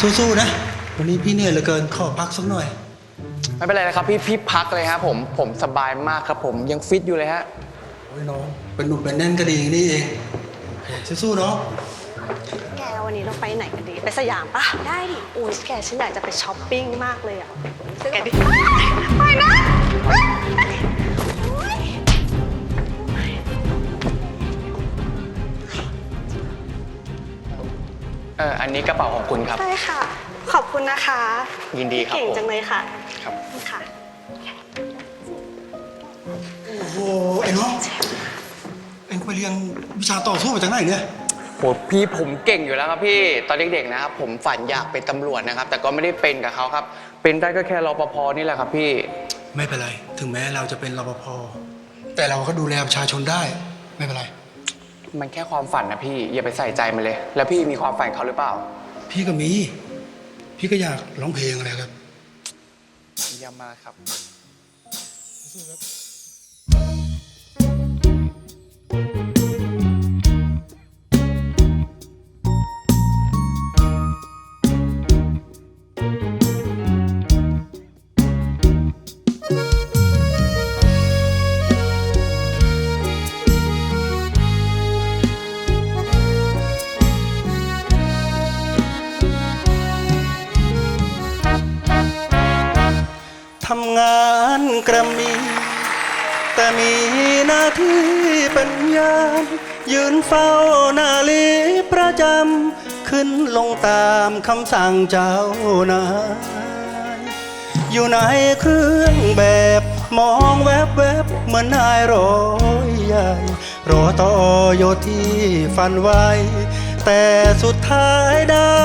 สู้ๆนะ วันนี้พี่เหนื่อยเหลือเกินขอพักสักหน่อย ไม่เป็นไรนะครับพี่พี่พักเลยครับผมผมสบายมากครับผมยังฟิตอยู่เลยฮะโอ้ยน้อง เป็นหนุ่มเป็นแน่นก็ดีอย่างนี่เองสู้ๆน้องแกวันนี้เราไปไหนกันดี ไปสยามปะได้ดิอุ้ยแกฉันอยากจะไปช้อปปิ้งมากเลยอะแกดิไปนะ เอออันนี้กระเป๋าของคุณครับ ใช่ค่ะ ขอบคุณนะคะยินดีครับเก่งผมจังเลยค่ะครับ ค่ะ โอ้โหไอ้น้องเอ็งไปเรียนวิชาต่อสู้มาจากไหนเนี่ย โหพี่ผมเก่งอยู่แล้วครับพี่ตอนเด็กๆนะครับ ผมฝันอยากเป็นตำรวจนะครับ แต่ก็ไม่ได้เป็นกับเขาครับ เป็นได้ก็แค่รปภนี่แหละครับพี่ไม่เป็นไร ถึงแม้เราจะเป็นรปภแต่เราก็ดูแลประชาชนได้ ไม่เป็นไร มันแค่ความฝันนะพี่อย่าไปใส่ใจมันเลย แล้วพี่มีความฝันเขาหรือเปล่า พี่ก็มี พี่ก็อยากร้องเพลงอะไรครับ เยี่ยมมากครับทำงานกระมี แต่มีหน้าที่เป็นยามยืนเฝ้านาลีประจำ ขึ้นลงตามคำสั่งเจ้านายอยู่ในเครื่องแบบมองแวบแวบๆเหมือนนายร้อยใหญ่รอต่อโยที่ฝันไว้ แต่สุดท้ายได้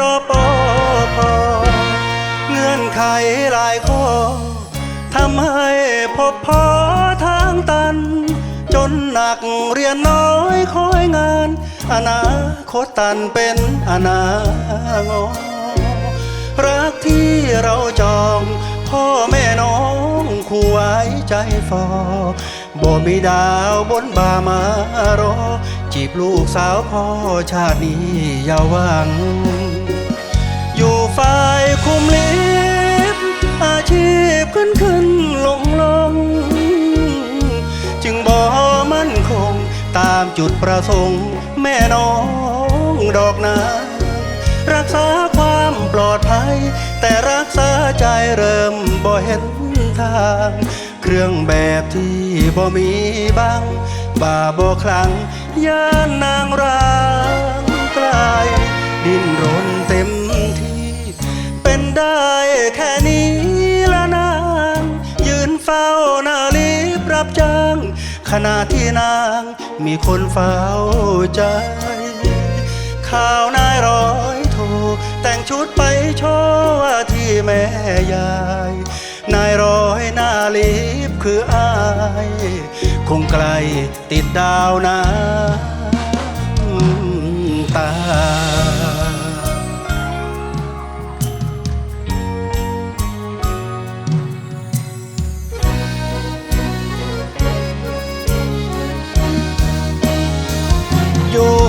รอปอพอเงื่อนไขหลายข้อ ทำให้พบพอทางตัน จนหนักเรียนน้อยคอยงาน อนาคตตันเป็นอนางอรักที่เราจองพ่อแม่น้องคู่ไว้ใจฟอบ่มีดาวบนบามารอ จีบลูกสาวพ่อชาตินี้อย่าหวัง อยู่ฝ่ายคุมลิฟอาชีพขึ้นขึ้น จุดประสงค์ แม่น้องดอกนา รักษาความปลอดภัย แต่รักษาใจเริ่มบ่เห็นทาง เครื่องแบบที่บ่มีบังบ่าบ่คลังย่านนางร้างไกลดินรนเต็มที่ เป็นได้แค่นี้ละนาง ยืนเฝ้านาลิฟต์รับจ้างขณะที่นาง มีคนเฝ้าใจ ข่าวนายร้อยโทรแต่งชุดไปโชว์ที่แม่ยาย นายร้อยหน้าลิบคืออาย คงไกลติดดาวน้ำต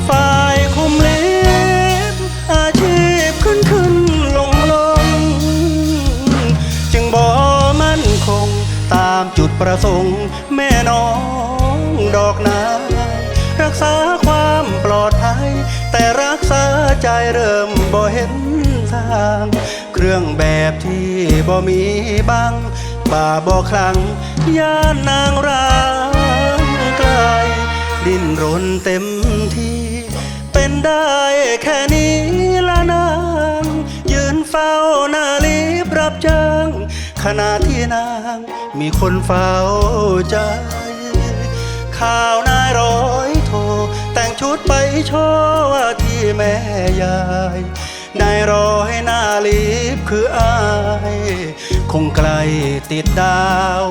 ฝ่ายคุมลิฟต์อาชีพขึ้นขึ้นลงลง จึงบ่มั่นคงตามจุดประสงค์ แม่น้องดอกนารักษาความปลอดภัย แต่รักษาใจเริ่มบ่เห็นทาง เครื่องแบบที่บ่มีบังบ่าบ่คลังย่านนางร้างไกล ดิ้นรนเต็ม ได้แค่นี้ละนาง ยืนเฝ้าหน้าลิฟต์รับจ้างขณะที่นางมีคนเฝ้าใจ ข่าวนายร้อยโทรแต่งชุดไปโชว์ว่าที่แม่ยายนายร้อยหน้าลิฟต์คืออาย คงไกลติดดาว